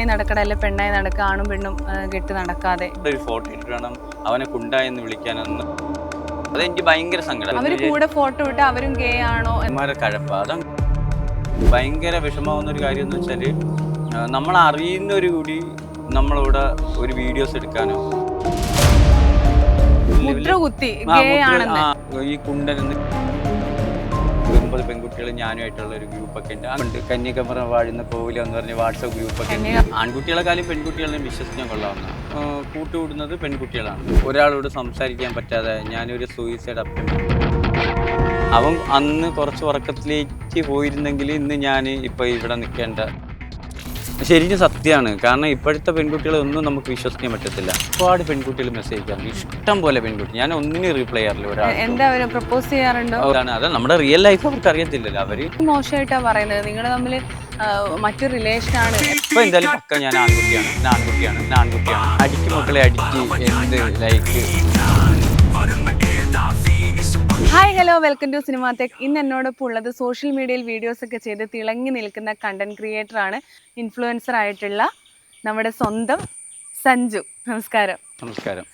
ആണായി നടക്കട അല്ലെ പെണ്ണായി നടക്കുക ആണും പെണ്ണും കെട്ട് നടക്കാതെ. ഒരു ഫോട്ടോ ഇട്ടിട്ട് വേണം അവനെ കുണ്ടായെന്ന് വിളിക്കാനെന്ന്. അതെനിക്ക് ഭയങ്കര സങ്കടം. അവർ കൂടെ ഫോട്ടോ ഇട്ട് അവരും ഗേ ആണോ കഴപ്പ. അതാണ് ഭയങ്കര വിഷമാവുന്ന ഒരു കാര്യം എന്ന് വെച്ചാൽ നമ്മൾ അറിയുന്നവര് കൂടി നമ്മളിവിടെ ഒരു വീഡിയോസ് എടുക്കാനോ. ഈ കുണ്ടൻ ഒമ്പത് പെൺകുട്ടികൾ ഞാനുമായിട്ടുള്ള ഒരു ഗ്രൂപ്പൊക്കെ ഉണ്ട്. അതുകൊണ്ട് കന്യാകുമാരം വാഴുന്ന കോവില എന്ന് പറഞ്ഞ വാട്സപ്പ് ഗ്രൂപ്പൊക്കെ ഉണ്ട്. ആൺകുട്ടികളെക്കാളും പെൺകുട്ടികളെയും വിശ്വസിക്കാൻ കൊള്ളാവുന്ന കൂട്ടുകൂടുന്നത് പെൺകുട്ടികളാണ്. ഒരാളോട് സംസാരിക്കാൻ പറ്റാതെ ഞാനൊരു സൂയിസൈഡ് അപ്റ്റം അവൻ അന്ന് കുറച്ച് ഉറക്കത്തിലേക്ക് പോയിരുന്നെങ്കിൽ ഇന്ന് ഞാൻ ഇപ്പൊ ഇവിടെ നിൽക്കേണ്ട ശരിക്കും സത്യമാണ്. കാരണം ഇപ്പോഴത്തെ പെൺകുട്ടികളെ ഒന്നും നമുക്ക് വിശ്വസിക്കാൻ പറ്റത്തില്ല. ഒരുപാട് പെൺകുട്ടികൾ മെസ്സേജ് അയക്കാറുണ്ട്. ഇഷ്ടം പോലെ പെൺകുട്ടി. ഞാൻ ഒന്നിനും റീപ്ലൈ ചെയ്യാറില്ല. ഒരാൾ എന്താ അവർ പ്രപ്പോസ് ചെയ്യാറുണ്ടോ? അതാണ്. അത് നമ്മുടെ റിയൽ ലൈഫ് അവർക്ക് അറിയത്തില്ലല്ലോ. അവർ മോശമായിട്ടാ പറയുന്നത്? നിങ്ങൾ തമ്മിൽ മറ്റു റിലേഷൻ ആണ്. ഇപ്പൊ എന്തായാലും പക്ക ഞാൻ ആൺകുട്ടിയാണ്. ആൺകുട്ടിയാണ്. ആൺകുട്ടിയാണ്. അടിക്ക് മക്കളെ അടിക്ക് എന്ത് like hi hello welcome to cinema tech ഇന്ന് എന്നോടൊപ്പം ഉള്ളത് സോഷ്യൽ മീഡിയയിൽ വീഡിയോസ് ഒക്കെ ചെയ്ത് തിളങ്ങി നിൽക്കുന്ന കണ്ടന്റ് ക്രിയേറ്റർ ആണ് ഇൻഫ്ലുവൻസർ ആയിട്ടുള്ള നമ്മുടെ സ്വന്തം സഞ്ജു. നമസ്കാരം. നമസ്കാരം.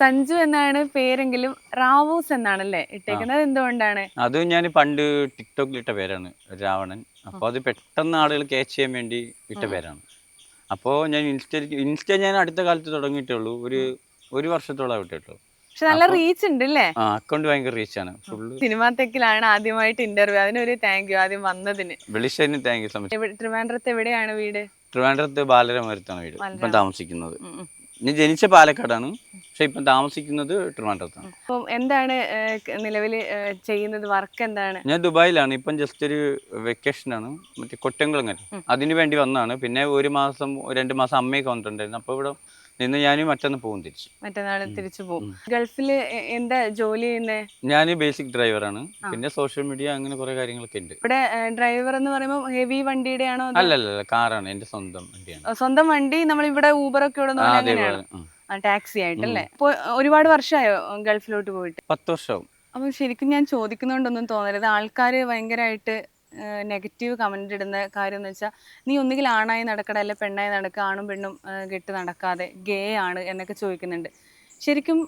സഞ്ജു എന്നാണ് പേരെങ്കിലും റാവൂസ് എന്നാണല്ലേ ഇട്ടേക്കുന്നത്? എന്തുകൊണ്ടാണ്? അത് ഞാൻ പണ്ട് ടിക്ടോക്കിൽ ഇട്ട പേരാണ് രാവണൻ. അപ്പോൾ അത് പെട്ടെന്ന് ആളുകൾ ക്യാച്ച് ചെയ്യാൻ വേണ്ടി ഇട്ട പേരാണ്. അപ്പോൾ ഞാൻ ഇൻസ്റ്റ ഇൻസ്റ്റ ഞാൻ അടുത്ത കാലത്ത് തുടങ്ങിയിട്ടുള്ളൂ ഒരു ഒരു വർഷത്തോളം വിട്ടിട്ടുള്ളൂ. പക്ഷെ നല്ല റീച്ച് ഉണ്ട് അല്ലേ അക്കൗണ്ട് ഭയങ്കര റീച്ച് ആണ്. സിനിമാ തെക്കിലാണ് ആദ്യമായിട്ട് ഇന്റർവ്യൂ അതിനൊരു താങ്ക് യു ആദ്യം വന്നതിന്. വിളിച്ചതിന് താങ്ക് യു സോ മച്ച് ട്രിവാൻഡ്രത്ത് എവിടെയാണ് വീട്? ട്രിവാൻഡ്രത്ത് ബാലരമരത്താണ് വീട്. ഇപ്പം. താമസിക്കുന്നത്. ഞാൻ ജനിച്ച പാലക്കാടാണ്. പക്ഷെ ഇപ്പം താമസിക്കുന്നത് ട്രിവാൻഡ്രത്താണ്. അപ്പം എന്താണ് നിലവിൽ ചെയ്യുന്നത്? വർക്ക് എന്താണ്? ഞാൻ ദുബായിലാണ്. ഇപ്പം ജസ്റ്റ് ഒരു വെക്കേഷൻ ആണ്. മറ്റേ കൊറ്റംകുളങ്ങര അതിന് വേണ്ടി വന്നതാണ്. പിന്നെ ഒരു മാസം രണ്ട് മാസം അമ്മയൊക്കെ വന്നിട്ടുണ്ടായിരുന്നു. അപ്പോൾ ഇവിടെ നിന്ന് ഞാൻ മറ്റന്ന് പോകും തിരിച്ചു. മറ്റന്നാൾ തിരിച്ചു പോകും ഗൾഫിൽ എന്താ ജോലി ചെയ്യുന്നത് ഞാൻ ബേസിക് ഡ്രൈവർ ആണ് പിന്നെ സോഷ്യൽ മീഡിയ അങ്ങനെ കുറെ കാര്യങ്ങളൊക്കെ ഉണ്ട്. ഇവിടെ ഡ്രൈവർ എന്ന് പറയുമ്പോൾ ഹെവി വണ്ടിയുടെ ആണോ അല്ല അല്ലല്ല കാറാണ്. എന്റെ സ്വന്തം വണ്ടിയാണ്. സ്വന്തം വണ്ടി നമ്മൾ ഇവിടെ ഊബർ ഒക്കെ ഇവിടെ. ടാക്സി ആയിട്ടല്ലേ? അപ്പോൾ ഒരുപാട് വർഷമായോ ഗൾഫിലോട്ട് പോയിട്ട്? പത്ത് വർഷമാവും അപ്പം ശരിക്കും ഞാൻ ചോദിക്കുന്നോണ്ടൊന്നും തോന്നരുത്. ആൾക്കാർ ഭയങ്കരമായിട്ട് നെഗറ്റീവ് കമന്റ് ഇടുന്ന കാര്യം എന്ന് വെച്ചാൽ നീ ഒന്നുകിൽ ആണായി നടക്കട അല്ലെ പെണ്ണായി നടക്കുക ആണും പെണ്ണും കെട്ട് നടക്കാതെ ഗേ ആണ് എന്നൊക്കെ ചോദിക്കുന്നുണ്ട്. ശരിക്കും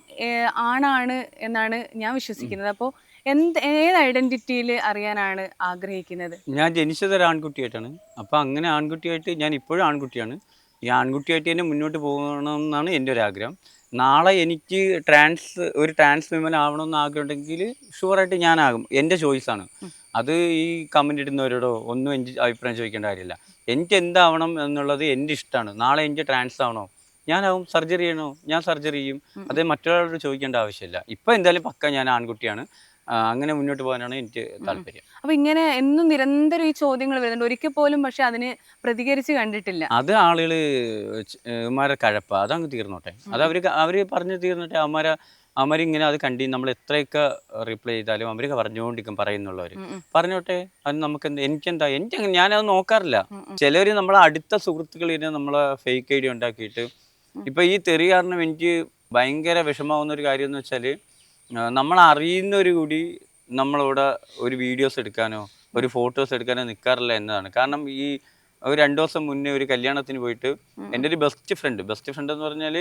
ആണാണ് എന്നാണ് ഞാൻ വിശ്വസിക്കുന്നത്. അപ്പോൾ എന്ത് ഏത് ഐഡന്റിറ്റിയിൽ അറിയാനാണ് ആഗ്രഹിക്കുന്നത്? ഞാൻ ജനിച്ചത് ഒരു ആൺകുട്ടിയായിട്ടാണ്. അപ്പോൾ അങ്ങനെ ആൺകുട്ടിയായിട്ട് ഞാൻ ഇപ്പോഴും ആൺകുട്ടിയാണ്. ഈ ആൺകുട്ടിയായിട്ട് തന്നെ മുന്നോട്ട് പോകണമെന്നാണ് എന്റെ ഒരു ആഗ്രഹം. നാളെ എനിക്ക് ട്രാൻസ് ഒരു ട്രാൻസ് വിമൻ ആവണമെന്ന് ആഗ്രഹമുണ്ടെങ്കിൽ ഷുവറായിട്ട് ഞാനാകും. എന്റെ ചോയ്സാണ് അത് ഈ കമന്റ് ഇടുന്നവരോടോ ഒന്നും എനിക്ക് അഭിപ്രായം ചോദിക്കേണ്ട കാര്യമില്ല. എനിക്ക് എന്താവണം എന്നുള്ളത് എന്റെ ഇഷ്ടമാണ്. നാളെ എനിക്ക് ട്രാൻസ് ആവണോ? ഞാനാവും സർജറി ചെയ്യണോ? ഞാൻ സർജറി ചെയ്യും. അത് മറ്റൊരാളോട് ചോദിക്കേണ്ട ആവശ്യമില്ല. ഇപ്പം എന്തായാലും പക്ക ഞാൻ ആൺകുട്ടിയാണ്. അങ്ങനെ മുന്നോട്ട് പോകാനാണ് എനിക്ക് താല്പര്യം. അപ്പൊ ഇങ്ങനെ എന്നും നിരന്തരം ഈ ചോദ്യങ്ങൾ വരുന്നുണ്ട്. ഒരിക്കൽ പോലും പക്ഷെ അതിന് പ്രതികരിച്ച് കണ്ടിട്ടില്ല. അത് ആളുകൾ ഇമാരെ കഴപ്പ. അതങ്ങ് തീർന്നോട്ടെ. അത് അവർ അവർ പറഞ്ഞു തീർന്നോട്ടെ അവന്മാരെ അവരിങ്ങനെ അത് കണ്ടി നമ്മൾ എത്രയൊക്കെ റിപ്ലൈ ചെയ്താലും അവരൊക്കെ പറഞ്ഞുകൊണ്ടിരിക്കും ഉം. പറഞ്ഞോട്ടെ അത് നമുക്ക് എന്ത് എനിക്കെന്താ എനിക്ക് ഞാനത് നോക്കാറില്ല. ചിലര് നമ്മളെ അടുത്ത സുഹൃത്തുക്കൾ ഇരുന്ന് നമ്മളെ ഫേക്ക് ഐ ഡി ഉണ്ടാക്കിയിട്ട് ഇപ്പൊ ഈ തെറി കാരണം എനിക്ക് ഭയങ്കര വിഷമാവുന്ന ഒരു കാര്യം എന്ന് വെച്ചാൽ നമ്മൾ അറിയുന്നവര് കൂടി നമ്മളിവിടെ ഒരു വീഡിയോസ് എടുക്കാനോ ഒരു ഫോട്ടോസ് എടുക്കാനോ നിൽക്കാറില്ല എന്നതാണ്. കാരണം ഈ ഒരു രണ്ടു ദിവസം മുന്നേ ഒരു കല്യാണത്തിന് പോയിട്ട് എന്റെ ഒരു ബെസ്റ്റ് ഫ്രണ്ട് ബെസ്റ്റ് ഫ്രണ്ട് എന്ന് പറഞ്ഞാൽ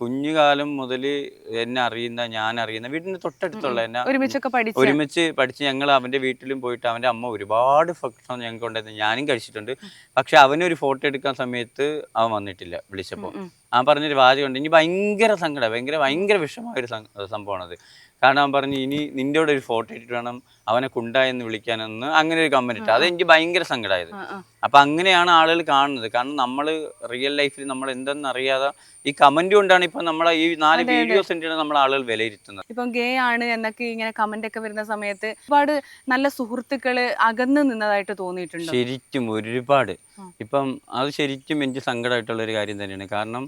കുഞ്ഞുകാലം മുതൽ എന്നെ അറിയുന്ന ഞാൻ അറിയുന്ന വീടിന്റെ തൊട്ടടുത്തുള്ള എന്നെ ഒരുമിച്ചൊക്കെ പഠിച്ച് ഒരുമിച്ച് പഠിച്ച് ഞങ്ങൾ അവന്റെ വീട്ടിലും പോയിട്ട് അവന്റെ അമ്മ ഒരുപാട് ഭക്ഷണം ഞങ്ങൾക്ക് ഉണ്ടായിരുന്നു ഞാനും കഴിച്ചിട്ടുണ്ട്. പക്ഷെ അവനൊരു ഫോട്ടോ എടുക്കാൻ സമയത്ത് അവൻ വന്നിട്ടില്ല വിളിച്ചപ്പോൾ. അവൻ പറഞ്ഞൊരു വാചകമുണ്ട് ഇനി ഭയങ്കര സങ്കടം ഭയങ്കര ഭയങ്കര വിഷമമായ ഒരു സംഭവമാണത്. കാരണം അവൻ പറഞ്ഞു ഇനി നിന്റെ കൂടെ ഒരു ഫോട്ടോ ഇട്ടിട്ട് വേണം അവനെ കുണ്ടായെന്ന് വിളിക്കാനെന്ന്. അങ്ങനെ ഒരു കമന്റ് ഇട്ട്. അത് എനിക്ക് ഭയങ്കര സങ്കടമായത്. ആ, ആ. അപ്പൊ അങ്ങനെയാണ് ആളുകൾ കാണുന്നത്. കാരണം നമ്മൾ റിയൽ ലൈഫിൽ നമ്മൾ എന്തെന്ന് അറിയാതെ ഈ കമന്റ് കൊണ്ടാണ് ഇപ്പൊ നമ്മളെ ഈ നാല് വീഡിയോസ് നമ്മളെ നമ്മൾ ആളുകൾ വിലയിരുത്തുന്നത്. ഇപ്പം ഗേ ആണ് എന്നൊക്കെ ഇങ്ങനെ കമന്റ് ഒക്കെ വരുന്ന സമയത്ത് ഒരുപാട് നല്ല സുഹൃത്തുക്കൾ അകന്ന് നിന്നതായിട്ട് തോന്നിയിട്ടുണ്ട്. ശരിക്കും ഒരുപാട്. ഇപ്പം അത് ശരിക്കും എനിക്ക് സങ്കടമായിട്ടുള്ള ഒരു കാര്യം തന്നെയാണ്. കാരണം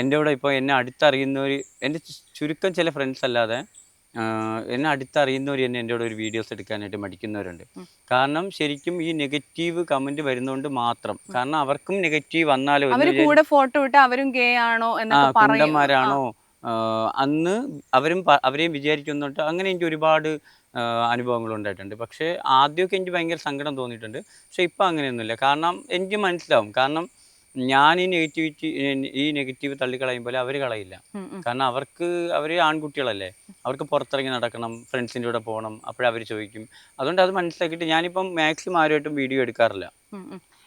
എന്റെ കൂടെ ഇപ്പോൾ എന്നെ അടുത്തറിയുന്നവർ എന്റെ ചുരുക്കം ചില ഫ്രണ്ട്സ് അല്ലാതെ എന്നെ അടുത്തറിയുന്നവർ തന്നെ എന്റെ കൂടെ ഒരു വീഡിയോസ് എടുക്കാനായിട്ട് മടിക്കുന്നവരുണ്ട്. കാരണം ശരിക്കും ഈ നെഗറ്റീവ് കമന്റ് വരുന്നതുകൊണ്ട് മാത്രം. കാരണം അവർക്കും നെഗറ്റീവ് വന്നാലോ കൂടെ ഫോട്ടോ ഇട്ട് അവരും ഗേ ആണോ കുണ്ടന്മാരാണോ? അന്ന് അവരും അവരെയും വിചാരിക്കുന്നുണ്ട് അങ്ങനെ എനിക്ക് ഒരുപാട് അനുഭവങ്ങൾ ഉണ്ടായിട്ടുണ്ട്. പക്ഷേ ആദ്യമൊക്കെ എനിക്ക് ഭയങ്കര സങ്കടം തോന്നിയിട്ടുണ്ട്. പക്ഷേ ഇപ്പം അങ്ങനെയൊന്നുമില്ല. കാരണം എനിക്ക് മനസ്സിലാവും. കാരണം ഞാൻ ഈ നെഗറ്റിവിറ്റി ഈ നെഗറ്റീവ് തള്ളിക്കളയുമ്പോൾ അവർ കളയില്ല. കാരണം അവർക്ക് അവർ ആൺകുട്ടികളല്ലേ. അവർക്ക് പുറത്തിറങ്ങി നടക്കണം ഫ്രണ്ട്സിന്റെ കൂടെ പോകണം അപ്പോഴവർ ചോദിക്കും. അതുകൊണ്ട് അത് മനസ്സിലാക്കിയിട്ട് ഞാനിപ്പം മാക്സിമം ആരുമായിട്ടും വീഡിയോ എടുക്കാറില്ല.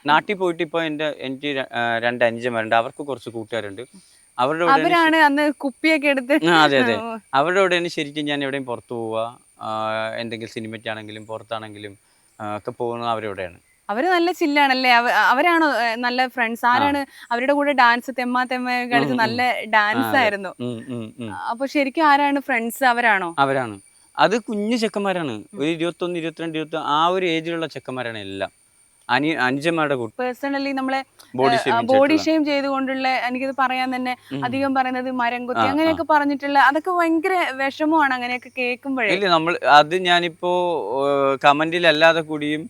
നാട്ടിൽ പോയിട്ട് ഇപ്പോൾ എന്റെ എനിക്ക് രണ്ട് അനുജന്മാരുണ്ട് അവർക്ക് കുറച്ച് കൂട്ടുകാരുണ്ട്. അവരുടെ അവരാണ് അന്ന് കുപ്പിയൊക്കെ എടുത്ത് അതെ അതെ. അവരുടെ കൂടെയാണ് ശരിക്കും ഞാൻ എവിടെയും പുറത്തു പോവുക എന്തെങ്കിലും സിനിമയ്ക്കാണെങ്കിലും പുറത്താണെങ്കിലും ഒക്കെ പോകുന്നത് അവരോടെയാണ് അവർ നല്ല ചില്ലാണല്ലേ? അവ- അവരാണോ നല്ല ഫ്രണ്ട്സ്? ആരാണ് അവരുടെ കൂടെ ഡാൻസ് തെമ്മ തെമ്മ കളിച്ച്. നല്ല ഡാൻസ് ആയിരുന്നു. അപ്പൊ ശരിക്കും ആരാണ് ഫ്രണ്ട്സ്? അവരാണോ? അവരാണ്. അത് കുഞ്ഞു ചെക്കന്മാരാണ്. ഒരു ഇരുപത്തൊന്ന് ഇരുപത്തിരണ്ട് ഇരുപത്തി ആ ഒരു ഏജിലുള്ള ചെക്കന്മാരാണ് എല്ലാം. അനുജന്മാരുടെ പേഴ്സണലി നമ്മളെ ബോഡി ഷെയിം ചെയ്തുകൊണ്ടുള്ള എനിക്കിത് പറയാൻ തന്നെ അധികം പറയുന്നത് മരം കൊത്തി. അങ്ങനെയൊക്കെ പറഞ്ഞിട്ടുള്ള അതൊക്കെ ഭയങ്കര വിഷമമാണ് അങ്ങനെയൊക്കെ കേൾക്കുമ്പോഴേ. നമ്മൾ അത് ഞാനിപ്പോ കമന്റിൽ അല്ലാതെ കൂടിയും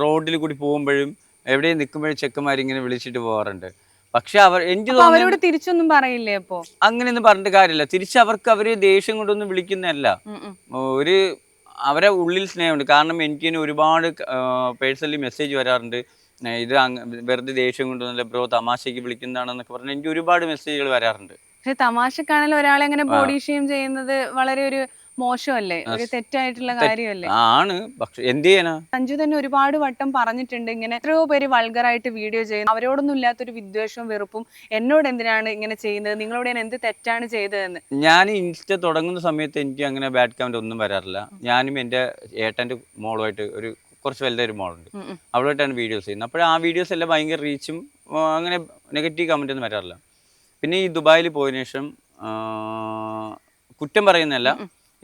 റോഡിൽ കൂടി പോകുമ്പോഴും എവിടെയും നിൽക്കുമ്പോഴും ചെക്കന്മാരിങ്ങനെ വിളിച്ചിട്ട് പോകാറുണ്ട്. പക്ഷെ അവർ എനിക്ക് അവരോട് തിരിച്ചൊന്നും പറയില്ലേ അപ്പോ? അങ്ങനെയൊന്നും പറഞ്ഞിട്ട് കാര്യമില്ല. തിരിച്ച് അവർക്ക് അവർ ദേഷ്യം കൊണ്ടൊന്നും വിളിക്കുന്നതല്ല. ഒരു അവരെ ഉള്ളിൽ സ്നേഹമുണ്ട്. കാരണം എനിക്ക് തന്നെ ഒരുപാട് പേഴ്സണലി മെസ്സേജ് വരാറുണ്ട്. ഇത് വെറുതെ ദേഷ്യം കൊണ്ടൊന്നുമില്ല ബ്രോ തമാശയ്ക്ക് വിളിക്കുന്നതാണെന്നൊക്കെ പറഞ്ഞ് എനിക്ക് ഒരുപാട് മെസ്സേജുകൾ വരാറുണ്ട്. പക്ഷെ തമാശക്കാണെങ്കിൽ ഒരാളെ അങ്ങനെ ബോഡി ഷെയിം ചെയ്യുന്നത് വളരെ ഒരു മോശമല്ലേ? ഒരു തെറ്റായിട്ടുള്ള കാര്യമല്ലേ? ആണ്. പക്ഷെ എന്ത് ചെയ്യാനാ? സഞ്ജു തന്നെ ഒരുപാട് വട്ടം പറഞ്ഞിട്ടുണ്ട് ഇങ്ങനെ എത്രയോ പേര് വൾഗറായിട്ട് വീഡിയോ ചെയ്യുന്നു. അവരോടൊന്നും ഇല്ലാത്തൊരു വിദ്വേഷവും വെറുപ്പും എന്നോട് എന്തിനാണ് ഇങ്ങനെ ചെയ്യുന്നത്? നിങ്ങളോട് ഞാൻ എന്ത് തെറ്റാണ് ചെയ്തതെന്ന്? ഞാൻ ഇൻസ്റ്റ തുടങ്ങുന്ന സമയത്ത് എനിക്ക് അങ്ങനെ ബാഡ് കമന്റ് ഒന്നും വരാറില്ല. ഞാനും എന്റെ ഏട്ടന്റെ മോളുമായിട്ട് ഒരു കുറച്ച് വലുതൊരു മോളുണ്ട്. അവളുമായിട്ടാണ് വീഡിയോസ് ചെയ്യുന്നത്. അപ്പോൾ ആ വീഡിയോസ് എല്ലാം ഭയങ്കര റീച്ചും അങ്ങനെ നെഗറ്റീവ് കമന്റ് ഒന്നും വരാറില്ല. പിന്നെ ഈ ദുബായിൽ പോയതിനു ശേഷം കുറ്റം പറയുന്നതല്ല.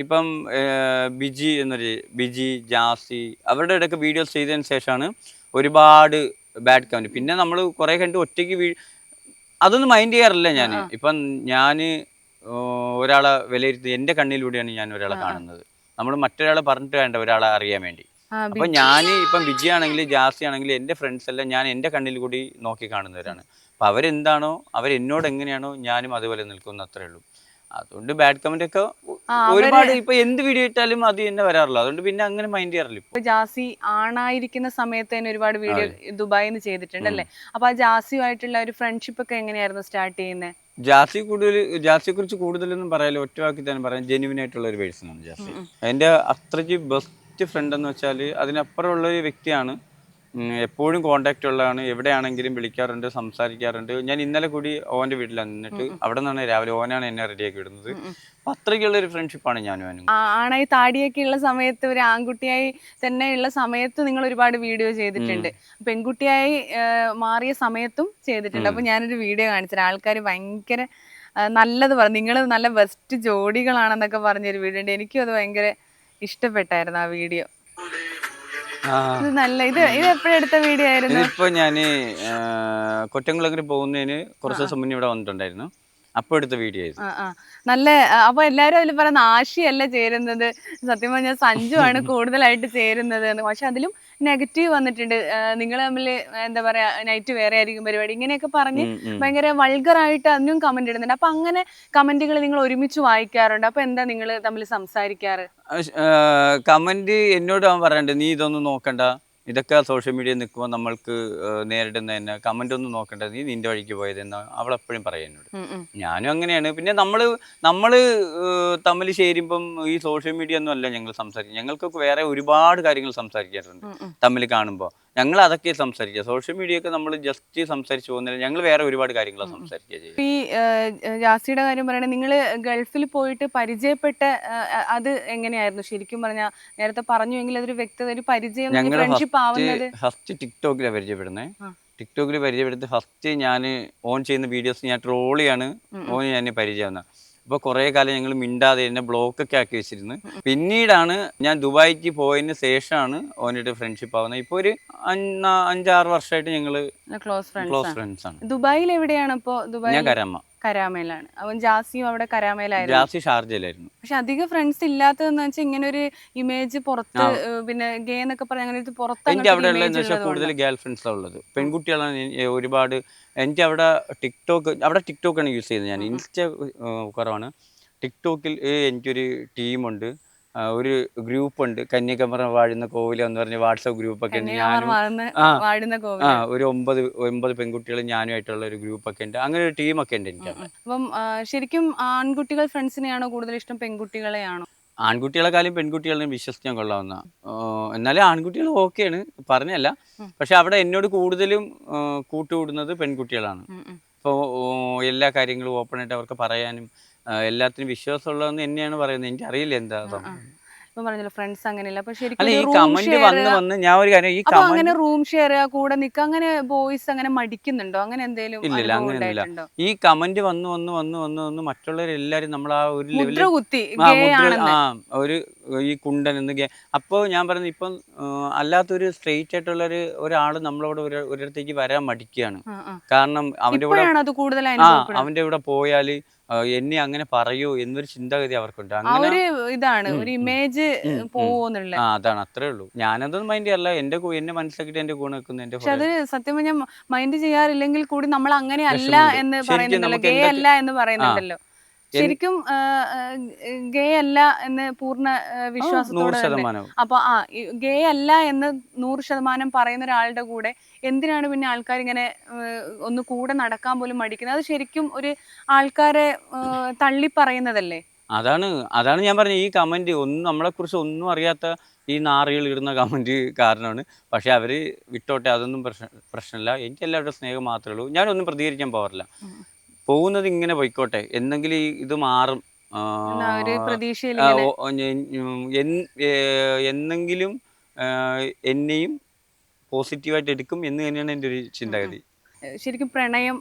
ഇപ്പം ബിജി എന്നൊരു ബിജി ജാസി അവരുടെ ഇടയ്ക്ക് വീഡിയോസ് ചെയ്തതിന് ശേഷമാണ് ഒരുപാട് ബാഡ് കമന്റ് പിന്നെ നമ്മൾ കുറേ കണ്ട് ഒറ്റയ്ക്ക് വീ അതൊന്നും മൈൻഡ് ചെയ്യാറില്ല ഞാൻ ഇപ്പം ഞാൻ ഒരാളെ വിലയിരുത്തി എന്റെ കണ്ണിലൂടെയാണ് ഞാൻ ഒരാളെ കാണുന്നത്. നമ്മൾ മറ്റൊരാളെ പറഞ്ഞിട്ട് വേണ്ട ഒരാളെ അറിയാൻ വേണ്ടി. അപ്പൊ ഞാൻ ഇപ്പം ബിജി ആണെങ്കിൽ ജാസി ആണെങ്കിൽ എന്റെ ഫ്രണ്ട്സ് എല്ലാം ഞാൻ എന്റെ കണ്ണിൽ കൂടി നോക്കി കാണുന്നവരാണ്. അപ്പൊ അവരെന്താണോ അവരെന്നോട് എങ്ങനെയാണോ ഞാനും അതുപോലെ നിൽക്കുന്ന അത്രേ ഉള്ളൂ. അതുകൊണ്ട് ബാഡ് കമന്റ് ഒക്കെ ഒരുപാട് ഇപ്പൊ എന്ത് വീഡിയോ ഇട്ടാലും അത് തന്നെ വരാറുള്ളൂ. അതുകൊണ്ട് പിന്നെ അങ്ങനെ മൈൻഡ് ചെയ്യാറില്ല ഇപ്പൊ. ജാസി ആണായിരിക്കുന്ന സമയത്ത് തന്നെ ഒരുപാട് വീഡിയോ ദുബായിൽ നിന്ന് ചെയ്തിട്ടുണ്ട് അല്ലേ? അപ്പൊ ആ ജാസിയുമായിട്ടുള്ള ഒരു ഫ്രണ്ട്ഷിപ്പ് ഒക്കെ എങ്ങനെയായിരുന്നു സ്റ്റാർട്ട് ചെയ്യുന്നത് ജാസി കൂടുതൽ ജാസിയെ കുറിച്ച് കൂടുതലൊന്നും പറയാല്ല. ഒറ്റ വാക്കി തന്നെ പറയാം. ജെനുവിൻ ആയിട്ടുള്ള ഒരു പേഴ്സൺ ആണ് ജാസി. എന്റെ അത്രയ്ക്ക് ബെസ്റ്റ് ഫ്രണ്ട് എന്ന് വെച്ചാൽ അതിനപ്പുറമുള്ള ഒരു വ്യക്തിയാണ് എപ്പോഴും കോണ്ടാക്റ്റ് ഉള്ളതാണ്. എവിടെയാണെങ്കിലും വിളിക്കാറുണ്ട് സംസാരിക്കാറുണ്ട്. ഞാൻ ഇന്നലെ കൂടി ഓന്റെ വീട്ടിലാണ് നിന്നിട്ട് അവിടെ നിന്നാണ് രാവിലെ ഓനാണ് എന്നെ റെഡിയാക്കി വിടുന്നത്. അത്രയ്ക്കുള്ള ഒരു ഫ്രണ്ട്ഷിപ്പാണ് ഞാനും അവനും ആണായി താടിയൊക്കെ ഉള്ള സമയത്ത് ഒരു ആൺകുട്ടിയായി തന്നെ ഉള്ള സമയത്ത് നിങ്ങൾ ഒരുപാട് വീഡിയോ ചെയ്തിട്ടുണ്ട്. പെൺകുട്ടിയായി മാറിയ സമയത്തും ചെയ്തിട്ടുണ്ട്. അപ്പൊ ഞാനൊരു വീഡിയോ കാണിച്ചത് ആൾക്കാർ ഭയങ്കര നല്ലത് പറഞ്ഞു നിങ്ങൾ നല്ല ബെസ്റ്റ് ജോഡികളാണെന്നൊക്കെ പറഞ്ഞൊരു വീഡിയോ ഉണ്ട്. എനിക്കും അത് ഭയങ്കര ഇഷ്ടപ്പെട്ടായിരുന്നു ആ വീഡിയോ ഇത് നല്ല ഇത് ഇത് എപ്പോഴെടുത്ത വീഡിയോ ആയിരുന്നു? ഇതിപ്പോ ഞാൻ കൊറ്റംകുളങ്ങര പോകുന്നതിന് കുറച്ച് ദിവസം മുന്നേ ഇവിടെ വന്നിട്ടുണ്ടായിരുന്നു. അപ്പൊ എടുത്ത വീഡിയോ ആയിരുന്നു. ആ, ആ. നല്ല ആ, അപ്പൊ എല്ലാരും അതിൽ പറയുന്ന ആശയല്ല ചേരുന്നത്? സത്യം പറഞ്ഞാൽ സഞ്ജു ആണ് കൂടുതലായിട്ട് ചേരുന്നത് എന്ന്. പക്ഷെ അതിലും നെഗറ്റീവ് വന്നിട്ടുണ്ട്. നിങ്ങൾ തമ്മിൽ എന്താ പറയാ നൈറ്റ് വേറെ ആയിരിക്കും പരിപാടി. ഇങ്ങനെയൊക്കെ പറഞ്ഞ് ഉം, ഉം. ഭയങ്കര വൾഗറായിട്ട് അതിനും കമന്റ് ഇടുന്നുണ്ട്. അപ്പൊ അങ്ങനെ കമന്റുകൾ നിങ്ങൾ ഒരുമിച്ച് വായിക്കാറുണ്ട്. അപ്പൊ എന്താ നിങ്ങൾ തമ്മിൽ സംസാരിക്കാറ്? കമന്റ് എന്നോട് അവൻ പറയണ്ടേ നീ ഇതൊന്നും നോക്കണ്ട. ഇതൊക്കെ സോഷ്യൽ മീഡിയയിൽ നിൽക്കുമ്പോൾ നമ്മൾക്ക് നേരിടുന്ന തന്നെ കമന്റ് ഒന്നും നോക്കണ്ട. നീ നിന്റെ വഴിക്ക് പോയതെന്ന് അവൾ എപ്പോഴും പറയും എന്നോട്. ഞാനും അങ്ങനെയാണ്. പിന്നെ നമ്മൾ നമ്മൾ തമ്മിൽ ചേരുമ്പം ഈ സോഷ്യൽ മീഡിയ ഒന്നും അല്ല ഞങ്ങൾ സംസാരിക്കും ഞങ്ങൾക്കൊക്കെ വേറെ ഒരുപാട് കാര്യങ്ങൾ സംസാരിക്കാറുണ്ട്. തമ്മിൽ കാണുമ്പോൾ ഞങ്ങൾ അതൊക്കെ സംസാരിക്കുക. സോഷ്യൽ മീഡിയ ഒക്കെ നമ്മൾ ജസ്റ്റ് സംസാരിച്ചു പോകുന്നില്ല ഞങ്ങൾ വേറെ ഒരുപാട് കാര്യങ്ങളാണ് സംസാരിക്കുക ചെയ്യുക. ഈ ജാസിയുടെ കാര്യം പറയണേ നിങ്ങൾ ഗൾഫിൽ പോയിട്ട് പരിചയപ്പെട്ട അത് എങ്ങനെയായിരുന്നു? ശരിക്കും പറഞ്ഞാൽ നേരത്തെ പറഞ്ഞുവെങ്കിൽ അതൊരു വ്യക്തത ഒരു പരിചയം ഞങ്ങൾ ഫ്രണ്ട്ഷിപ്പ് ആവുന്നത്. ഫസ്റ്റ് ടിക്ടോക്കിലാണ് പരിചയപ്പെടുന്നത്. ടിക്ടോക്കിൽ പരിചയപ്പെടുത്തി ഫസ്റ്റ് ഞാൻ ഓൺ ചെയ്യുന്ന വീഡിയോസ് ഞാൻ ട്രോളിയാണ് ഓൺ ഞാൻ പരിചയമാവുന്നത് അപ്പോൾ കുറേ കാലം ഞങ്ങൾ മിണ്ടാതെ എന്നെ ബ്ലോക്കൊക്കെ ആക്കി വെച്ചിരുന്നു. പിന്നീടാണ് ഞാൻ ദുബായിക്ക് പോയതിന് ശേഷമാണ് ഓനായിട്ട് ഫ്രണ്ട്ഷിപ്പ് ആവുന്നത്. ഇപ്പോൾ ഒരു അഞ്ച് അഞ്ചാറ് വർഷമായിട്ട് ഞങ്ങൾ ക്ലോസ് ഫ്രണ്ട്സ്. ആണ് ദുബായിൽ എവിടെയാണ് ഇപ്പോ? ദുബായി ഞാൻ കരമ്മ. കരാമയിലാണ് അവൻ ജാസിയും അവിടെ കരാമേലായിരുന്നു. ജാസി ഷാർജയിലായിരുന്നു. പക്ഷെ അധികം ഫ്രണ്ട്സ് ഇല്ലാത്തതെന്ന് വെച്ചാൽ ഇങ്ങനെ ഒരു ഇമേജ് പുറത്ത് പിന്നെ ഗേ എന്നൊക്കെ പറഞ്ഞ അങ്ങനെ ഒരു പുറത്ത് എനിക്ക് അവിടെ ഉള്ളതെന്ന് വെച്ചാൽ. കൂടുതൽ ഗേൾ ഫ്രണ്ട്സാണ് ഉള്ളത്. പെൺകുട്ടികളാണ് ഒരുപാട്. എനിക്ക് അവിടെ ടിക്ടോക്ക് അവിടെ ടിക്ടോക്കാണ് യൂസ് ചെയ്യുന്നത് ഞാൻ. ഇൻസ്റ്റ കുറവാണ്. ടിക്ടോക്കിൽ എനിക്കൊരു ടീമുണ്ട് ഒരു ഗ്രൂപ്പ് ഉണ്ട് കന്യാകുമാരി വാഴുന്ന കോവിലം എന്ന് പറഞ്ഞ വാട്സപ്പ് ഗ്രൂപ്പൊക്കെ ഉണ്ട്. ഞാനും ആ ഒരു ഒമ്പത് ഒമ്പത് പെൺകുട്ടികളും ഞാനുമായിട്ടുള്ള ഒരു ഗ്രൂപ്പൊക്കെ ഉണ്ട്. അങ്ങനെ ഒരു ടീമൊക്കെ ഉണ്ട് എനിക്ക്. അപ്പം ശരിക്കും ആൺകുട്ടികൾ ഫ്രണ്ട്സിനെയാണോ കൂടുതൽ ഇഷ്ടം പെൺകുട്ടികളെയാണോ? ആൺകുട്ടികളെക്കാളും പെൺകുട്ടികളെയും വിശ്വസിക്കാൻ കൊള്ളാവുന്ന. എന്നാലും ആൺകുട്ടികൾ ഓക്കെയാണ്. പറഞ്ഞല്ല. പക്ഷെ അവിടെ എന്നോട് കൂടുതലും കൂട്ടുകൂടുന്നത് പെൺകുട്ടികളാണ്. ഇപ്പോൾ എല്ലാ കാര്യങ്ങളും ഓപ്പണായിട്ട് അവർക്ക് പറയാനും എല്ലാത്തിനും വിശ്വാസമുള്ളതെന്ന് തന്നെയാണ് പറയുന്നത്. എനിക്ക് അറിയില്ല എന്താ സംഭവം. ഇപ്പം പറഞ്ഞല്ലോ ഫ്രണ്ട്സ് അങ്ങനെയല്ല. അപ്പൊ ശരിക്കും അങ്ങനെ റൂം ഷെയർ കൂടെ അങ്ങനെ ബോയ്സ് അങ്ങനെ മടിക്കുന്നുണ്ടോ? അങ്ങനെ എന്തെങ്കിലും ഇല്ല അങ്ങനെയൊന്നുമില്ല. ഈ കമന്റ് വന്ന് വന്ന് വന്ന് വന്നു വന്ന് മറ്റുള്ളവരെല്ലാരും നമ്മൾ ആ ഒരു ലെവലിൽ ഒരു ഈ കുണ്ടൻ എന്നൊക്കെ അപ്പോൾ അപ്പോ ഞാൻ പറയുന്നത് ഇപ്പം അല്ലാത്തൊരു സ്ട്രെയിറ്റ് ആയിട്ടുള്ളൊരു ഒരാൾ നമ്മളോട് ഒരു ഒരിടത്തേക്ക് വരാൻ മടിക്കുകയാണ്. കാരണം അവന്റെ കൂടെ ആ അവന്റെ അവന്റെ കൂടെ പോയാൽ എന്നെ അങ്ങനെ പറയൂ എന്നൊരു ചിന്താഗതി അവർക്കുണ്ട്. അങ്ങനെ ഇതാണ് ഒരു ഇമേജ്. ആ അതാണ് അത്രേ ഉള്ളൂ. ഞാനതൊന്നും മൈൻഡ് അല്ല എന്റെ എന്നെ മനസ്സിലാക്കിട്ട് എന്റെ കൂടെ നിൽക്കുന്നു എന്റെ പക്ഷെ അത് സത്യം പറഞ്ഞാൽ മൈൻഡ് ചെയ്യാറില്ലെങ്കിൽ കൂടി നമ്മൾ അങ്ങനെ അല്ല എന്ന് പറയുന്നുണ്ടല്ലോ. ഗേ അല്ല എന്ന് പറയുന്നുണ്ടല്ലോ. ശരിക്കും ഗേ അല്ല എന്ന് പൂർണ വിശ്വാസത്തോടെ അപ്പൊ ആ ഗേ അല്ല എന്ന് നൂറ് ശതമാനം പറയുന്ന ഒരാളുടെ കൂടെ എന്തിനാണ് പിന്നെ ആൾക്കാർ ഇങ്ങനെ ഒന്ന് കൂടെ നടക്കാൻ പോലും മടിക്കുന്നത്? അത് ശരിക്കും ഒരു ആൾക്കാരെ തള്ളി പറയുന്നതല്ലേ? അതാണ് അതാണ് ഞാൻ പറഞ്ഞത്. ഈ കമന്റ് ഒന്നും നമ്മളെ കുറിച്ച് ഒന്നും അറിയാത്ത ഈ നാറികൾ ഇടുന്ന കമന്റ് കാരണമാണ്. പക്ഷെ അവർ വിട്ടോട്ടെ അതൊന്നും പ്രശ്ന പ്രശ്നമില്ല. എനിക്ക് എല്ലാവരുടെ സ്നേഹം മാത്രമേ ഉള്ളൂ. ഞാനൊന്നും പ്രതികരിക്കാൻ പോകാറില്ല. പോകുന്നത് ഇങ്ങനെ പോയിക്കോട്ടെ. എന്നെങ്കിലും ഈ ഇത് മാറും. എന്നെങ്കിലും എന്നെയും പോസിറ്റീവായിട്ട് എടുക്കും എന്ന് തന്നെയാണ് എന്റെ ഒരു ചിന്താഗതി. ശരിക്കും പ്രണയം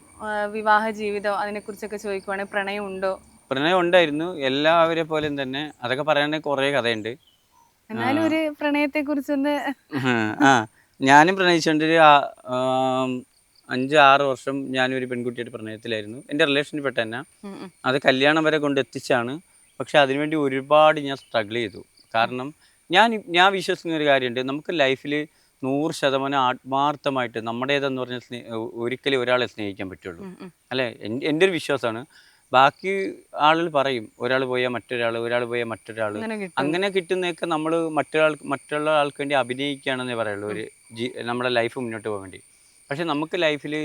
വിവാഹ ജീവിതം അതിനെ കുറിച്ചൊക്കെ ചോദിക്കുവാണെങ്കിൽ പ്രണയം ഉണ്ടോ? പ്രണയം ഉണ്ടായിരുന്നു. എല്ലാവരെ പോലെയും തന്നെ. അതൊക്കെ പറയാണെങ്കിൽ കുറേ കഥയുണ്ട്. എന്നാലും ഒരു പ്രണയത്തെ കുറിച്ചൊന്ന് ആ. ഞാനും പ്രണയിച്ചുകൊണ്ട് അഞ്ച് ആറ് വർഷം ഞാനൊരു പെൺകുട്ടിയുടെ പ്രണയത്തിലായിരുന്നു. എന്റെ റിലേഷനിൽ പെട്ട തന്നെ. അത് കല്യാണം വരെ കൊണ്ട് എത്തിച്ചാണ്. പക്ഷെ അതിനുവേണ്ടി ഒരുപാട് ഞാൻ സ്ട്രഗിൾ ചെയ്തു. കാരണം ഞാൻ ഞാൻ വിശ്വസിക്കുന്ന ഒരു കാര്യമുണ്ട്. നമുക്ക് ലൈഫിൽ നൂറ് ശതമാനം ആത്മാർത്ഥമായിട്ട് നമ്മുടേതെന്ന് പറഞ്ഞ സ്നേ ഒരിക്കലും ഒരാളെ സ്നേഹിക്കാൻ പറ്റുള്ളൂ. അല്ലേ? എന്റെ ഒരു വിശ്വാസമാണ്. ബാക്കി ആളുകൾ പറയും ഒരാൾ പോയാൽ മറ്റൊരാൾ ഒരാൾ പോയാൽ മറ്റൊരാൾ. അങ്ങനെ കിട്ടും. കിട്ടുന്നതൊക്കെ നമ്മൾ മറ്റൊരാൾ മറ്റുള്ള ആൾക്ക് വേണ്ടി അഭിനയിക്കുകയാണെന്നേ പറയുള്ളൂ. ഒരു ജീ നമ്മുടെ ലൈഫ് മുന്നോട്ട് പോകാൻ വേണ്ടി. പക്ഷെ നമുക്ക് ലൈഫിൽ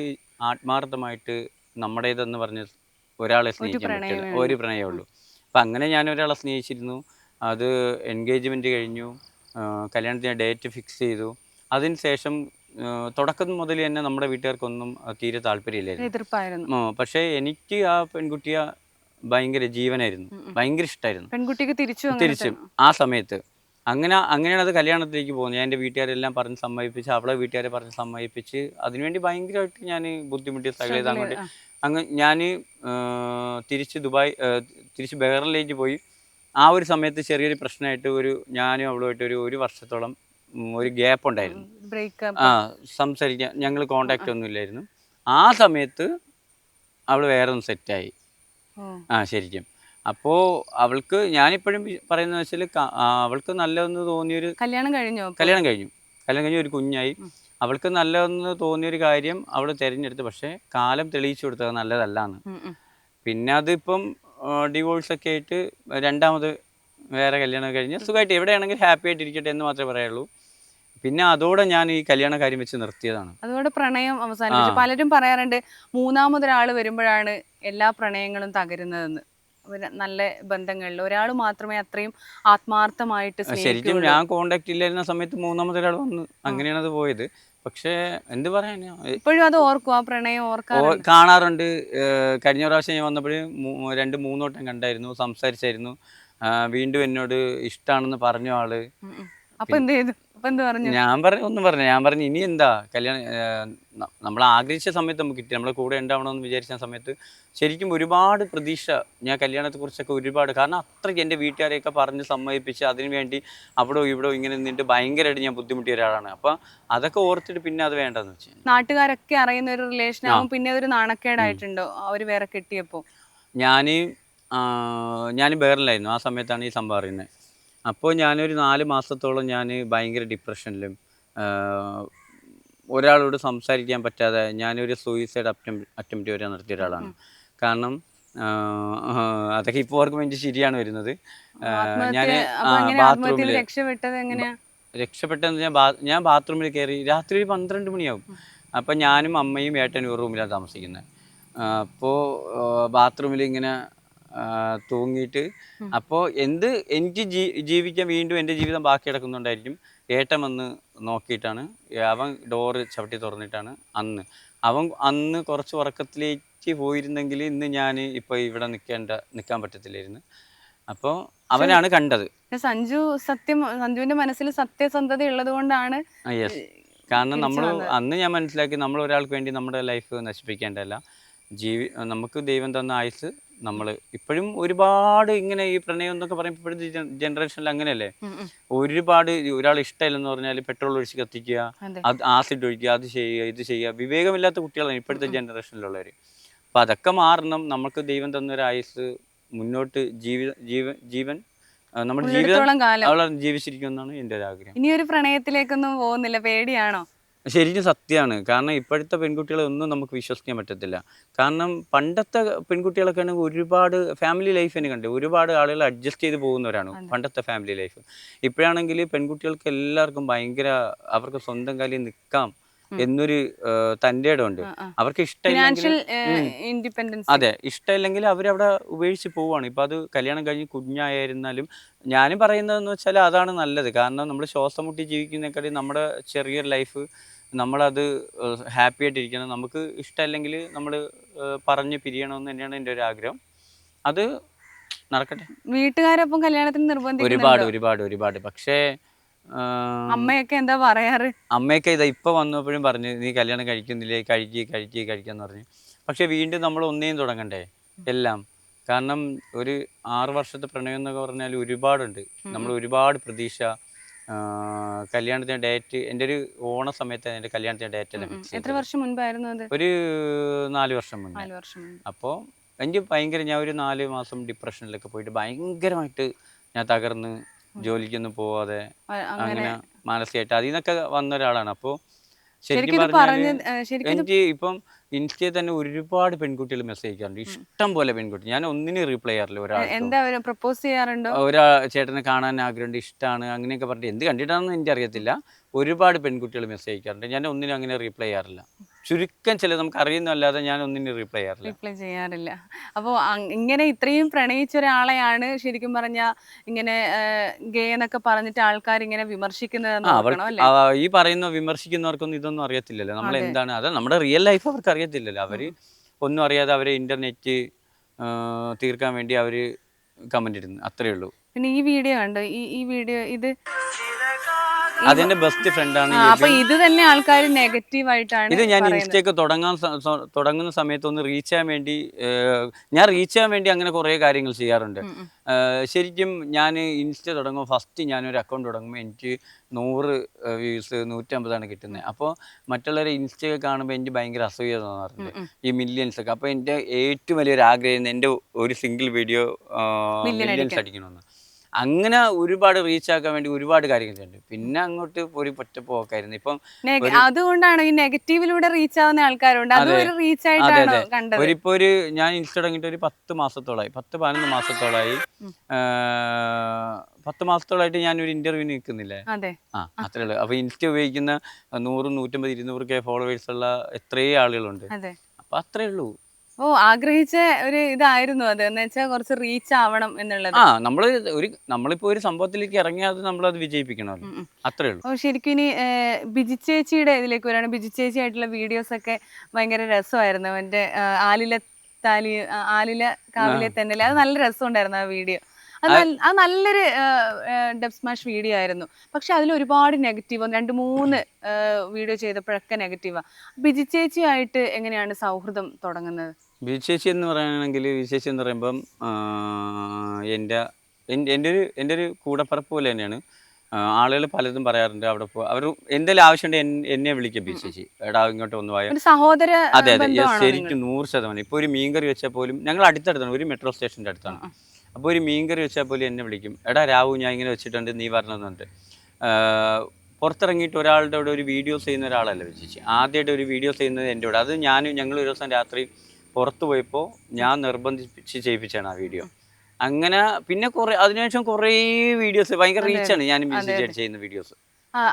ആത്മാർത്ഥമായിട്ട് നമ്മുടേതെന്ന് പറഞ്ഞ ഒരാളെ സ്നേഹിക്കാൻ പറ്റില്ല. ഒരു പ്രണയമേ ഉള്ളൂ. അപ്പം അങ്ങനെ ഞാൻ ഒരാളെ സ്നേഹിച്ചിരുന്നു. അത് എൻഗേജ്മെന്റ് കഴിഞ്ഞു. കല്യാണത്തിന് ഡേറ്റ് ഫിക്സ് ചെയ്തു. അതിന് ശേഷം തുടക്കം മുതൽ തന്നെ നമ്മുടെ വീട്ടുകാർക്കൊന്നും തീരെ താല്പര്യമില്ലായിരുന്നു. പക്ഷേ എനിക്ക് ആ പെൺകുട്ടിയെ ഭയങ്കര ജീവനായിരുന്നു. ഭയങ്കര ഇഷ്ടമായിരുന്നു പെൺകുട്ടിക്ക് തിരിച്ചു തിരിച്ചും ആ സമയത്ത് അങ്ങനെ അങ്ങനെയാണ് അത് കല്യാണത്തിലേക്ക് പോകുന്നത്. ഞാൻ എന്റെ വീട്ടുകാരെല്ലാം പറഞ്ഞ് സമ്മതിപ്പിച്ച് അവളെ വീട്ടുകാരെ പറഞ്ഞ് സമ്മതിപ്പിച്ച് അതിനുവേണ്ടി ഭയങ്കരമായിട്ട് ഞാൻ ബുദ്ധിമുട്ടി സ്ട്രഗിൾ ചെയ്ത് അങ്ങോട്ട് അങ്ങ് ഞാൻ തിരിച്ച് ദുബായ് തിരിച്ച് ബഹറിലേക്ക് പോയി. ആ ഒരു സമയത്ത് ചെറിയൊരു പ്രശ്നമായിട്ട് ഒരു ഞാനും അവളുമായിട്ട് ഒരു ഒരു വർഷത്തോളം ഒരു ഗ്യാപ്പ് ഉണ്ടായിരുന്നു. ആ സംസാരിക്കാൻ ഞങ്ങൾ കോണ്ടാക്റ്റ് ഒന്നും ഇല്ലായിരുന്നു. ആ സമയത്ത് അവൾ വേറെ ഒന്ന് സെറ്റായി ആ ശരിക്കും. അപ്പോൾ അവൾക്ക് ഞാനിപ്പോഴും പറയുന്ന പറയുന്നത് വെച്ചാൽ അവൾക്ക് നല്ലതെന്ന് തോന്നിയൊരു കല്യാണം കഴിഞ്ഞോ കല്യാണം കഴിഞ്ഞു. കല്യാണം കഴിഞ്ഞ ഒരു കുഞ്ഞായി. അവൾക്ക് നല്ലതെന്ന് തോന്നിയൊരു കാര്യം അവൾ തിരഞ്ഞെടുത്ത് പക്ഷേ കാലം തെളിയിച്ചു കൊടുത്തത് നല്ലതല്ലാന്ന്. ഉം, ഉം. പിന്നെ അതിപ്പം ഡിവോഴ്സ് ഒക്കെ ആയിട്ട് രണ്ടാമത് വേറെ കല്യാണം കഴിഞ്ഞ് സുഖമായിട്ട് എവിടെയാണെങ്കിൽ ഹാപ്പി ആയിട്ട് ഇരിക്കട്ടെ എന്ന് മാത്രമേ പറയുള്ളൂ പിന്നെ അതോടെ ഞാൻ ഈ കല്യാണ കാര്യം വെച്ച് നിർത്തിയതാണ്. അതോടെ പ്രണയം അവസാനിപ്പിച്ചു. ആ. പലരും പറയാറുണ്ട് മൂന്നാമതൊരാൾ വരുമ്പോഴാണ് എല്ലാ പ്രണയങ്ങളും തകരുന്നതെന്ന്. നല്ല ബന്ധങ്ങളിൽ ഒരാൾ മാത്രമേ അത്രയും ആത്മാർത്ഥമായിട്ട് ശരിക്കും ഞാൻ കോണ്ടാക്ട് ഇല്ലായിരുന്ന സമയത്ത് മൂന്നാമത്തെ ഒരാൾ വന്നു അങ്ങനെയാണ് അത് പോയത്. പക്ഷേ എന്ത് പറയാൻ ഇപ്പോഴും അത് ഓർക്കും ആ പ്രണയം ഓർക്കാൻ കാണാറുണ്ട്. കഴിഞ്ഞ പ്രാവശ്യം ഞാൻ വന്നപ്പോഴും രണ്ട് മൂന്നോട്ടം കണ്ടായിരുന്നു സംസാരിച്ചായിരുന്നു. വീണ്ടും എന്നോട് ഇഷ്ടമാണെന്ന് പറഞ്ഞു ആൾ. അപ്പൊ എന്ത് ചെയ്തു? അപ്പൊ എന്ത് പറഞ്ഞു? ഞാൻ പറഞ്ഞു ഒന്നും പറഞ്ഞു ഞാൻ പറഞ്ഞു ഇനി എന്താ? കല്യാണം നമ്മൾ ആഗ്രഹിച്ച സമയത്ത് നമുക്ക് കിട്ടി. നമ്മളെ കൂടെ ഉണ്ടാവണമെന്ന് വിചാരിച്ച സമയത്ത് ശരിക്കും ഒരുപാട് പ്രതീക്ഷ ഞാൻ കല്യാണത്തെ കുറിച്ചൊക്കെ ഒരുപാട്. കാരണം അത്രയ്ക്ക് എന്റെ വീട്ടുകാരെയൊക്കെ പറഞ്ഞ് സമ്മതിപ്പിച്ച് അതിനു വേണ്ടി അവിടെ ഇവിടെ ഇങ്ങനെ നിന്നിട്ട് ഭയങ്കരമായിട്ട് ഞാൻ ബുദ്ധിമുട്ടിയ ഒരാളാണ്. അപ്പൊ അതൊക്കെ ഓർത്തിട്ട് പിന്നെ അത് വേണ്ടെന്ന് വെച്ചു നാട്ടുകാരൊക്കെ അറിയുന്ന ഒരു റിലേഷൻ ആവും. പിന്നെ അതൊരു നാണക്കേടായിട്ടുണ്ടോ? അവർ വേറെ കെട്ടിയപ്പോ? ഞാൻ ഞാൻ ബേറിലായിരുന്നു ആ സമയത്താണ് ഈ സംഭവം അറിയുന്നത്. അപ്പോൾ ഞാനൊരു നാല് മാസത്തോളം ഞാൻ ഭയങ്കര ഡിപ്രഷനിലും ഒരാളോട് സംസാരിക്കാൻ പറ്റാതെ ഞാനൊരു സൂയിസൈഡ് അറ്റം അറ്റംപ്റ്റ് വരെ നടത്തിയ ഒരാളാണ്. കാരണം അതൊക്കെ ഇപ്പോൾ ഓർക്കുമ്പോൾ എനിക്ക് ശരിയാണ് വരുന്നത്. ഞാൻ ബാത്റൂമിൽ രക്ഷപ്പെട്ടെന്ന് ഞാൻ ബാ ഞാൻ ബാത്റൂമിൽ കയറി രാത്രി ഒരു പന്ത്രണ്ട് മണിയാവും. അപ്പം ഞാനും അമ്മയും ഏട്ടനും ഒരു റൂമിലാണ് താമസിക്കുന്നത് അപ്പോൾ ബാത്റൂമിൽ ഇങ്ങനെ തൂങ്ങിയിട്ട്. അപ്പോൾ എന്ത് എനിക്ക് ജീ ജീവിക്കാൻ വീണ്ടും എന്റെ ജീവിതം ബാക്കി കിടക്കുന്നുണ്ടായിരിക്കും. ഏട്ടൻ വന്ന് നോക്കിയിട്ടാണ്. അവൻ ഡോറ് ചവിട്ടി തുറന്നിട്ടാണ് അന്ന്. അവൻ അന്ന് കുറച്ച് ഉറക്കത്തിലേക്ക് പോയിരുന്നെങ്കിൽ ഇന്ന് ഞാൻ ഇപ്പോൾ ഇവിടെ നിൽക്കേണ്ട നിൽക്കാൻ പറ്റത്തില്ലായിരുന്നു. അപ്പോൾ അവനാണ് കണ്ടത്. സഞ്ജു സത്യം സഞ്ജുവിന്റെ മനസ്സിൽ സത്യസന്ധത ഉള്ളത് കൊണ്ടാണ് യെസ്. കാരണം നമ്മൾ അന്ന് ഞാൻ മനസ്സിലാക്കി നമ്മൾ ഒരാൾക്ക് വേണ്ടി നമ്മുടെ ലൈഫ് നശിപ്പിക്കേണ്ടതല്ല. ജീവി നമുക്ക് ദൈവം തന്ന ആയുസ് നമ്മൾ ഇപ്പോഴും ഒരുപാട് ഇങ്ങനെ ഈ പ്രണയം എന്നൊക്കെ പറയുമ്പോൾ ഇപ്പോഴത്തെ ജനറേഷനിൽ അങ്ങനെയല്ലേ. ഒരുപാട് ഒരാൾ ഇഷ്ടമില്ലെന്ന് പറഞ്ഞാൽ പെട്രോൾ ഒഴിച്ച് കത്തിക്കുക അത്. ആസിഡ് ഒഴിക്കുക അത് ചെയ്യുക ഇത് ചെയ്യുക വിവേകമില്ലാത്ത കുട്ടികളാണ് ഇപ്പോഴത്തെ ജനറേഷനിലുള്ളവർ അപ്പം അതൊക്കെ മാറണം. നമുക്ക് ദൈവം തന്നൊരു ആയുസ് മുന്നോട്ട് ജീവിത ജീവൻ ജീവൻ നമ്മുടെ ജീവിതം ജീവിച്ചിരിക്കുന്നതാണ് എന്റെ ഒരു ആഗ്രഹം. ഇനി ഒരു പ്രണയത്തിലേക്കൊന്നും പോകുന്നില്ല. പേടിയാണോ? ശരിക്കും സത്യമാണ്. കാരണം ഇപ്പോഴത്തെ പെൺകുട്ടികളെ ഒന്നും നമുക്ക് വിശ്വസിക്കാൻ പറ്റത്തില്ല. കാരണം പണ്ടത്തെ പെൺകുട്ടികളൊക്കെ ആണെങ്കിൽ ഒരുപാട് ഫാമിലി ലൈഫ് തന്നെ കണ്ടു. ഒരുപാട് ആളുകൾ അഡ്ജസ്റ്റ് ചെയ്ത് പോകുന്നവരാണ് പണ്ടത്തെ ഫാമിലി ലൈഫ് ഇപ്പോഴാണെങ്കിൽ പെൺകുട്ടികൾക്ക് എല്ലാവർക്കും ഭയങ്കര അവർക്ക് സ്വന്തം കാലിൽ നിൽക്കാം എന്നൊരു തന്റെ ഇടമുണ്ട്. അവർക്ക് ഇഷ്ടമില്ലെങ്കിൽ അതെ. ഇഷ്ടമില്ലെങ്കിൽ അവരവിടെ ഉപേക്ഷിച്ച് പോവുകയാണ്. ഇപ്പം അത് കല്യാണം കഴിഞ്ഞ് കുഞ്ഞായിരുന്നാലും ഞാനും പറയുന്നതെന്ന് വെച്ചാൽ അതാണ് നല്ലത്. കാരണം നമ്മൾ ശ്വാസം മുട്ടി ജീവിക്കുന്നേക്കാട്ടി നമ്മുടെ ചെറിയൊരു ലൈഫ് നമ്മളത് ഹാപ്പി ആയിട്ടിരിക്കണം നമുക്ക് ഇഷ്ടമല്ലെങ്കിൽ നമ്മൾ പറഞ്ഞ് പിരിയണമെന്ന് തന്നെയാണ് എന്റെ ഒരു ആഗ്രഹം. അത് നടക്കട്ടെ. വീട്ടുകാരൊപ്പം കല്യാണത്തിന് ഒരുപാട് ഒരുപാട് ഒരുപാട്. പക്ഷേ അമ്മയൊക്കെ എന്താ പറയാറ്? അമ്മയൊക്കെ ഇതാ ഇപ്പൊ വന്നപ്പോഴും പറഞ്ഞു നീ കല്യാണം കഴിക്കുന്നില്ലേ? കഴിക്കുക കഴിക്കുക കഴിക്കാന്ന് പറഞ്ഞു. പക്ഷെ വീണ്ടും നമ്മൾ ഒന്നേം തുടങ്ങണ്ടേ? എല്ലാം. കാരണം ഒരു ആറ് വർഷത്തെ പ്രണയം എന്നൊക്കെ പറഞ്ഞാൽ ഒരുപാടുണ്ട്. നമ്മൾ ഒരുപാട് പ്രതീക്ഷ കല്യാണത്തിന് ഡേറ്റ് എന്റെ ഒരു ഓണ സമയത്ത് എന്റെ കല്യാണത്തിന് ഡേറ്റ് എത്ര വർഷം മുൻപായിരുന്നു അത്? ഒരു നാല് വർഷം മുന്നേ. മുൻപ്. അപ്പോൾ എനിക്ക് ഭയങ്കര ഞാൻ ഒരു നാല് മാസം ഡിപ്രഷനിലൊക്കെ പോയിട്ട് ഭയങ്കരമായിട്ട് ഞാൻ തകർന്ന് ജോലിക്കൊന്നും പോവാതെ അങ്ങനെ അങ്ങനെ മാനസികമായിട്ട് അതിൽ നിന്നൊക്കെ വന്ന ഒരാളാണ്. അപ്പോൾ ശരിക്കും എനിക്ക് ഇപ്പം ഇൻസ്റ്റയിൽ തന്നെ ഒരുപാട് പെൺകുട്ടികൾ മെസ്സേജ് അയക്കാറുണ്ട്. ഇഷ്ടം പോലെ പെൺകുട്ടി. ഞാൻ ഒന്നിനും റീപ്ലൈ ചെയ്യാറില്ല ഒരാൾ എന്താ പ്രപ്പോസ് ചെയ്യാറുണ്ടോ? ഒരാ ചേട്ടനെ കാണാൻ ആഗ്രഹമുണ്ട് ഇഷ്ടമാണ് അങ്ങനെയൊക്കെ പറഞ്ഞിട്ട് എന്ത് കണ്ടിട്ടാണെന്ന് എനിക്ക് അറിയത്തില്ല ഒരുപാട് പെൺകുട്ടികൾ മെസ്സേജ് അയക്കാറുണ്ട്. ഞാൻ ഒന്നിനും അങ്ങനെ റീപ്ലൈ ചെയ്യാറില്ല. ചുരുക്കം ചില നമുക്ക് അറിയുന്നല്ലാതെ ഞാൻ ഒന്നിനും റിപ്ലൈ ചെയ്യാറില്ല. റിപ്ലൈ ചെയ്യാറില്ല അപ്പോൾ ഇങ്ങനെ ഇത്രയും പ്രണയിച്ച ഒരാളെയാണ് ശരിക്കും പറഞ്ഞ ഇങ്ങനെ ഗേ എന്നൊക്കെ പറഞ്ഞിട്ട് ആൾക്കാർ ഇങ്ങനെ വിമർശിക്കുന്നത് ഈ പറയുന്ന വിമർശിക്കുന്നവർക്കൊന്നും ഇതൊന്നും അറിയത്തില്ലല്ലോ. നമ്മൾ എന്താണ് അത് നമ്മുടെ റിയൽ ലൈഫ് അവർക്ക് അറിയത്തില്ലല്ലോ. അവർ ഒന്നും അറിയാതെ അവരെ ഇന്റർനെറ്റ് തീർക്കാൻ വേണ്ടി അവർ കമന്റ് ഇടുന്നു. അത്രേ ഉള്ളൂ. പിന്നെ ഈ വീഡിയോ കണ്ടോ? ഈ ഈ വീഡിയോ ഇത് അതെന്റെ ബെസ്റ്റ് ഫ്രണ്ട് ആണ് അപ്പൊ ഇത് തന്നെ ആൾക്കാർ നെഗറ്റീവ് ആയിട്ടാണ് ഇത് ഞാൻ ഇൻസ്റ്റേക്ക് തുടങ്ങാൻ തുടങ്ങുന്ന സമയത്ത് ഒന്ന് റീച്ച് ചെയ്യാൻ വേണ്ടി ഞാൻ റീച്ച് ചെയ്യാൻ വേണ്ടി അങ്ങനെ കുറേ കാര്യങ്ങൾ ചെയ്യാറുണ്ട്. ശരിക്കും ഞാൻ ഇൻസ്റ്റ തുടങ്ങുമ്പോൾ ഫസ്റ്റ് ഞാനൊരു അക്കൗണ്ട് തുടങ്ങുമ്പോൾ എനിക്ക് നൂറ് വ്യൂസ് നൂറ്റമ്പതാണ് കിട്ടുന്നത് അപ്പോൾ മറ്റുള്ളവരെ ഇൻസ്റ്റയൊക്കെ കാണുമ്പോൾ എനിക്ക് ഭയങ്കര അസൂയ തോന്നാറുണ്ട്. ഈ മില്യൻസ് ഒക്കെ. അപ്പോൾ എന്റെ ഏറ്റവും വലിയൊരു ആഗ്രഹം എന്റെ ഒരു സിംഗിൾ വീഡിയോ മില്യൻസ് അടിക്കണമെന്ന്. അങ്ങനെ ഒരുപാട് റീച്ച് ആക്കാൻ വേണ്ടി ഒരുപാട് കാര്യങ്ങൾ ചെയ്യുന്നുണ്ട് പിന്നെ അങ്ങോട്ട് ഒരു ഒറ്റ പോക്കായിരുന്നു ഇപ്പം അതുകൊണ്ടാണ് ഈ നെഗറ്റീവിലൂടെ റീച്ച് ആവുന്ന ആൾക്കാരുണ്ട്. അതൊരു ഒരു റീച്ച് ആയിട്ടാണ് കണ്ടത്? ഒരു ഇപ്പൊ ഒരു ഞാൻ ഇൻസ്റ്റ തുടങ്ങിയിട്ട് ഒരു പത്ത് മാസത്തോളായി. പത്ത് പതിനൊന്ന് മാസത്തോളായി. പത്ത് മാസത്തോളായിട്ട് ഞാൻ ഒരു ഇന്റർവ്യൂ നിൽക്കുന്നില്ലേ ആ അത്രേ ഉള്ളൂ. അപ്പൊ ഇൻസ്റ്റ ഉപയോഗിക്കുന്ന നൂറ് നൂറ്റമ്പത് ഇരുന്നൂറ് കെ ഫോളോവേഴ്സ് ഉള്ള എത്രയോ ആളുകളുണ്ട്. അപ്പൊ അത്രേ ഉള്ളൂ. ഓ ആഗ്രഹിച്ച ഒരു ഇതായിരുന്നു അത്. എന്ന് വെച്ചാൽ കുറച്ച് റീച്ച് ആവണം എന്നുള്ളത്. ആ നമ്മൾ ഒരു നമ്മളിപ്പോ ഒരു സംഭവത്തിലേക്ക് ഇറങ്ങിയാൽ അത് വിജയിപ്പിക്കണം വിജയിപ്പിക്കണമല്ലോ. അത്രേ ഉള്ളൂ. ഓ ശരിക്കും ഇനി ബിജി ചേച്ചിയുടെ ഇതിലേക്ക് വരാണ്. ബിജി ചേച്ചി ആയിട്ടുള്ള വീഡിയോസ് ഒക്കെ ഭയങ്കര രസമായിരുന്നു. അവന്റെ ആലില താലി ആലില കാവിലെ തന്നെ അത് നല്ല രസമുണ്ടായിരുന്നു ആ വീഡിയോ അത് അത് നല്ലൊരു ഡബ് സ്മാഷ് വീഡിയോ ആയിരുന്നു. പക്ഷെ അതിൽ ഒരുപാട് നെഗറ്റീവ് രണ്ട് മൂന്ന് വീഡിയോ ചെയ്തപ്പോഴൊക്കെ നെഗറ്റീവാണ് ബിജി ചേച്ചിയായിട്ട് എങ്ങനെയാണ് സൗഹൃദം തുടങ്ങുന്നത്? ബിചേച്ചി എന്ന് പറയുകയാണെങ്കിൽ വിശേഷി എന്ന് പറയുമ്പം എന്റെ എന്റെ ഒരു എന്റെ ഒരു കൂടപ്പറപ്പ് പോലെ തന്നെയാണ്. ആളുകൾ പലതും പറയാറുണ്ട് അവിടെ പോ അവർ എന്തെങ്കിലും ആവശ്യമുണ്ട് എന്നെ വിളിക്കും വിശേഷി. എടാ ഇങ്ങോട്ട് ഒന്ന് പോയാൽ സഹോദര അതെ അതെ? ശരിക്കും നൂറ് ശതമാനം. ഇപ്പോൾ ഒരു മീൻകറി വെച്ചാൽ പോലും ഞങ്ങൾ അടുത്തടുത്താണ് ഒരു മെട്രോ സ്റ്റേഷന്റെ അടുത്താണ്. അപ്പോൾ ഒരു മീൻകറി വെച്ചാൽ പോലും എന്നെ വിളിക്കും. എടാ രാഹു ഞാൻ ഇങ്ങനെ വെച്ചിട്ടുണ്ട് നീ പറഞ്ഞതെന്നുണ്ട് പുറത്തിറങ്ങിയിട്ട് ഒരാളുടെ കൂടെ ഒരു വീഡിയോ ചെയ്യുന്ന ഒരാളല്ല വിശേഷി? ആദ്യമായിട്ട് ഒരു വീഡിയോ ചെയ്യുന്നത് എന്റെ കൂടെ. അത് ഞാനും ഞങ്ങൾ ഒരു ദിവസം രാത്രി പുറത്തു പോയപ്പോൾ ഞാൻ നിർബന്ധിച്ച് ചെയ്യിപ്പിച്ചാണ് ആ വീഡിയോ അങ്ങനെ പിന്നെ കുറെ അതിനുശേഷം കുറേ വീഡിയോസ് ഭയങ്കര റീച്ചാണ് ഞാൻ മ്യൂസിക് ചെയ്യുന്ന വീഡിയോസ്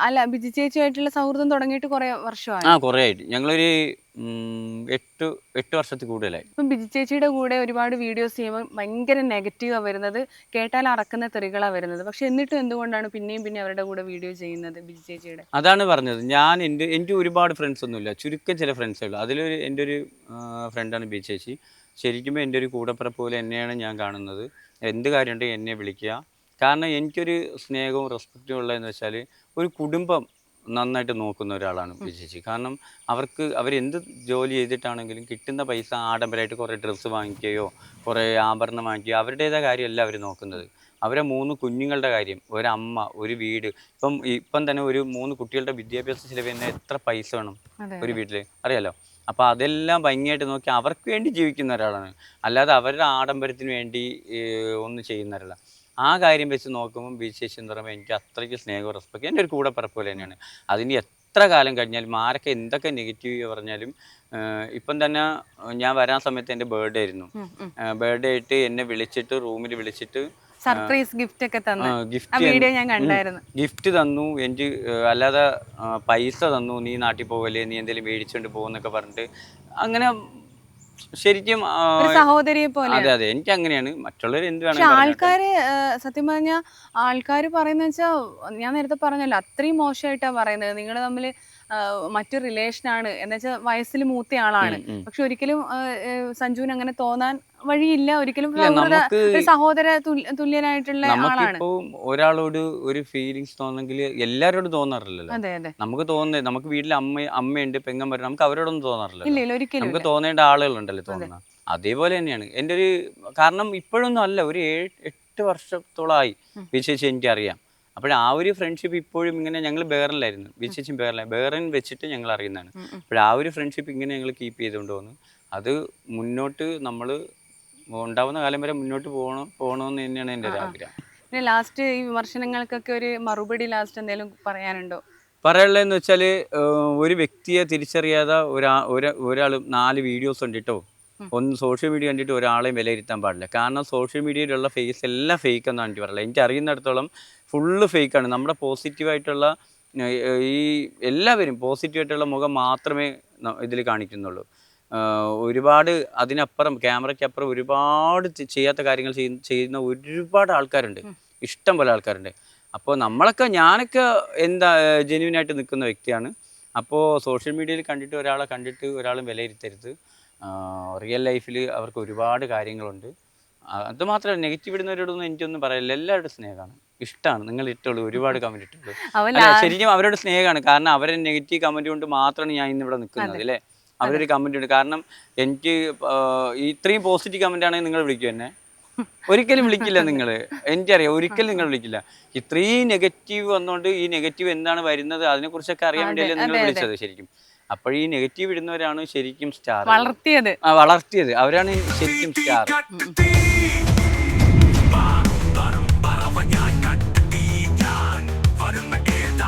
അല്ല ബിജി ചേച്ചിയായിട്ടുള്ള സൗഹൃദം തുടങ്ങിയിട്ട് കുറെ വർഷമായി. ആ കുറേ ആയിട്ട്. ഞങ്ങളൊരു എട്ട് എട്ട് വർഷത്തിൽ കൂടുതലായി. ഇപ്പം ബിജി ചേച്ചിയുടെ കൂടെ ഒരുപാട് വീഡിയോസ് ചെയ്യുമ്പോൾ ഭയങ്കര നെഗറ്റീവാണ് വരുന്നത്. കേട്ടാൽ അറക്കുന്ന തെറികളാണ് വരുന്നത്. പക്ഷെ എന്നിട്ടും എന്തുകൊണ്ടാണ് പിന്നെയും പിന്നെ അവരുടെ കൂടെ വീഡിയോ ചെയ്യുന്നത് ബിജി ചേച്ചിയുടെ? അതാണ് പറഞ്ഞത്. ഞാൻ എന്റെ എന്റെ ഒരുപാട് ഫ്രണ്ട്സ് ഒന്നുമില്ല. ചുരുക്കം ചില ഫ്രണ്ട്സേ ഉള്ളൂ. അതിലൊരു എന്റെ ഒരു ഫ്രണ്ടാണ് ബിജി ചേച്ചി. ശരിക്കും എന്റെ ഒരു കൂടപ്പുറ പോലെ എന്നെയാണ് ഞാൻ കാണുന്നത്. എന്ത് കാര്യമുണ്ടെങ്കിൽ എന്നെ വിളിക്കുക. കാരണം എനിക്കൊരു സ്നേഹവും റെസ്പെക്റ്റും ഉള്ളതെന്ന് വെച്ചാൽ ഒരു കുടുംബം നന്നായിട്ട് നോക്കുന്ന ഒരാളാണ് ബി കാരണം അവർക്ക് അവരെന്ത് ജോലി ചെയ്തിട്ടാണെങ്കിലും കിട്ടുന്ന പൈസ ആഡംബരമായിട്ട് കുറേ ഡ്രസ്സ് വാങ്ങിക്കുകയോ കുറേ ആഭരണം വാങ്ങിക്കുകയോ അവരുടേതായ കാര്യമല്ല അവർ നോക്കുന്നത്. അവരെ മൂന്ന് കുഞ്ഞുങ്ങളുടെ കാര്യം ഒരമ്മ ഒരു വീട്. ഇപ്പം ഇപ്പം തന്നെ ഒരു മൂന്ന് കുട്ടികളുടെ വിദ്യാഭ്യാസ ചിലവ് തന്നെ എത്ര പൈസ വേണം ഒരു വീട്ടിൽ അറിയാലോ? അപ്പോൾ അതെല്ലാം ഭംഗിയായിട്ട് നോക്കി അവർക്ക് വേണ്ടി ജീവിക്കുന്ന ഒരാളാണ്. അല്ലാതെ അവരുടെ ആഡംബരത്തിന് വേണ്ടി ഒന്നും ചെയ്യുന്ന ഒരാളല്ല. ആ കാര്യം വെച്ച് നോക്കുമ്പോൾ ബി സി എനിക്ക് അത്രയ്ക്ക് സ്നേഹവും റെസ്പെക്ട് എന്റെ ഒരു കൂടെ പറപ്പോലെ പോലെ തന്നെയാണ്. അതിന് എത്ര കാലം കഴിഞ്ഞാലും ആരൊക്കെ എന്തൊക്കെ നെഗറ്റീവ് പറഞ്ഞാലും ഇപ്പം തന്നെ ഞാൻ വരാൻ സമയത്ത് എന്റെ ബർത്ത്ഡേ ആയിരുന്നു. ബർത്ത്ഡേ ആയിട്ട് എന്നെ വിളിച്ചിട്ട് റൂമിൽ വിളിച്ചിട്ട് സർപ്രൈസ് ഗിഫ്റ്റ് ഒക്കെ തന്നു. ഗിഫ്റ്റ് വീഡിയോ ഞാൻ കണ്ടായിരുന്നു. ഗിഫ്റ്റ് തന്നു. എനിക്ക് അല്ലാതെ പൈസ തന്നു. നീ നാട്ടിൽ പോവല്ലേ നീ എന്തെങ്കിലും മേടിച്ചുകൊണ്ട് പോകുന്നൊക്കെ പറഞ്ഞിട്ട് അങ്ങനെ ശരിക്കും സഹോദരിയെ പോലെ. അതെ അതെ. എനിക്ക് അങ്ങനെയാണ്. മറ്റുള്ളവർ എന്ത് പക്ഷെ പറഞ്ഞോട്ടെ. ആൾക്കാര് സത്യം പറഞ്ഞ ആൾക്കാര് പറയുന്ന വെച്ചാൽ ഞാൻ നേരത്തെ പറഞ്ഞല്ലോ അത്രയും മോശമായിട്ടാ പറയുന്നത്. നിങ്ങൾ തമ്മിൽ മറ്റു റിലേഷൻ ആണ്. എന്ന് വെച്ചാൽ വയസ്സിൽ മൂത്ത ആളാണ്. പക്ഷെ ഒരിക്കലും സഞ്ജുവിന് അങ്ങനെ തോന്നാൻ വഴിയില്ല. ഒരിക്കലും സഹോദര തുല്യനായിട്ടുള്ള ആളാണ്. ഒരാളോട് ഒരു ഫീലിങ്സ് തോന്നെങ്കിൽ എല്ലാവരോടും തോന്നാറില്ലല്ലോ. അതെ അതെ. നമുക്ക് തോന്നുന്നത് നമുക്ക് വീട്ടിൽ അമ്മ അമ്മയുണ്ട് പെങ്ങൻ വരണം നമുക്ക് അവരോടൊന്നും തോന്നാറില്ല ഒരിക്കലും നമുക്ക് തോന്നേണ്ട ആളുകളുണ്ടല്ലോ തോന്നുന്ന അതേപോലെ തന്നെയാണ്. എന്റെ ഒരു കാരണം ഇപ്പോഴൊന്നും അല്ല ഒരു ഏഴ് എട്ട് വർഷത്തോളമായി വിശേഷിച്ച് എനിക്കറിയാം. അപ്പോൾ ആ ഒരു ഫ്രണ്ട്ഷിപ്പ് ഇപ്പോഴും ഇങ്ങനെ ഞങ്ങൾ ബേറിലായിരുന്നു വിശേഷം ബേറിലായി ബേറിൻ വെച്ചിട്ട് ഞങ്ങൾ അറിയുന്നതാണ്. അപ്പോൾ ആ ഒരു ഫ്രണ്ട്ഷിപ്പ് ഇങ്ങനെ ഞങ്ങൾ കീപ്പ് ചെയ്തുകൊണ്ട് പോകുന്നു അത് മുന്നോട്ട് നമ്മൾ ഉണ്ടാവുന്ന കാലം വരെ മുന്നോട്ട് പോകണം പോകണമെന്ന് തന്നെയാണ് എന്റെ ഒരു ആഗ്രഹം പിന്നെ ലാസ്റ്റ് ഈ വിമർശനങ്ങൾക്കൊക്കെ ഒരു മറുപടി ലാസ്റ്റ് എന്തെങ്കിലും പറയാനുണ്ടോ? പറയാനുള്ളതെന്ന് വെച്ചാൽ ഒരു വ്യക്തിയെ തിരിച്ചറിയാതെ ഒരാ ഒരാൾ നാല് വീഡിയോസ് ഉണ്ട് കണ്ടിട്ടോ? ഒന്ന് സോഷ്യൽ മീഡിയ കണ്ടിട്ട് ഒരാളെയും വിലയിരുത്താൻ പാടില്ല. കാരണം സോഷ്യൽ മീഡിയയിലുള്ള ഫേസ് എല്ലാം ഫേക്ക് എന്നാണ് എനിക്ക് പറയുന്നത് എനിക്ക് അറിയുന്നിടത്തോളം ഫുള്ള് ഫേക്കാണ് നമ്മുടെ പോസിറ്റീവായിട്ടുള്ള ഈ എല്ലാവരും പോസിറ്റീവായിട്ടുള്ള മുഖം മാത്രമേ ഇതിൽ കാണിക്കുന്നുള്ളൂ. ഒരുപാട് അതിനപ്പുറം ക്യാമറയ്ക്കപ്പുറം ഒരുപാട് ചെയ്യാത്ത കാര്യങ്ങൾ ചെയ്യുന്ന ഒരുപാട് ആൾക്കാരുണ്ട്. ഇഷ്ടം പോലെ ആൾക്കാരുണ്ട്. അപ്പോൾ നമ്മളൊക്കെ ഞാനൊക്കെ എന്താ ജെന്യൂനായിട്ട് നിൽക്കുന്ന വ്യക്തിയാണ്. അപ്പോൾ സോഷ്യൽ മീഡിയയിൽ കണ്ടിട്ട് ഒരാളെ കണ്ടിട്ട് ഒരാളും വിലയിരുത്തരുത്. റിയൽ ലൈഫിൽ അവർക്ക് ഒരുപാട് കാര്യങ്ങളുണ്ട്. അതുമാത്രമല്ല നെഗറ്റീവ് ഇടുന്നവരോടൊന്നും എനിക്കൊന്നും പറയില്ല എല്ലാവരുടെ സ്നേഹമാണ്. ഇഷ്ടമാണ്. നിങ്ങൾ ഇട്ടുള്ളൂ ഒരുപാട് കമന്റ് ഇട്ടുള്ളൂ ശരിക്കും അവരോട് സ്നേഹമാണ്. കാരണം അവരെ നെഗറ്റീവ് കമന്റ് കൊണ്ട് മാത്രമാണ് ഞാൻ ഇന്ന് ഇവിടെ നിൽക്കുന്നത് അല്ലേ? അവരൊരു കമന്റ് ഉണ്ട് കാരണം എനിക്ക് ഇത്രയും പോസിറ്റീവ് കമന്റ് ആണെങ്കിൽ നിങ്ങൾ വിളിക്കും എന്നെ. ഒരിക്കലും വിളിക്കില്ല നിങ്ങൾ എനിക്കറിയാം. ഒരിക്കലും നിങ്ങൾ വിളിക്കില്ല. ഇത്രയും നെഗറ്റീവ് വന്നുകൊണ്ട് ഈ നെഗറ്റീവ് എന്താണ് വരുന്നത്? അതിനെക്കുറിച്ചൊക്കെ അറിയാൻ വേണ്ടിയല്ലേ നിങ്ങൾ വിളിച്ചത് ശരിക്കും. അപ്പോൾ ഈ നെഗറ്റീവ് ഇടുന്നവരാണ് ശരിക്കും സ്റ്റാർ വളർത്തിയത്. വളർത്തിയത്. അവരാണ് ശരിക്കും സ്റ്റാർ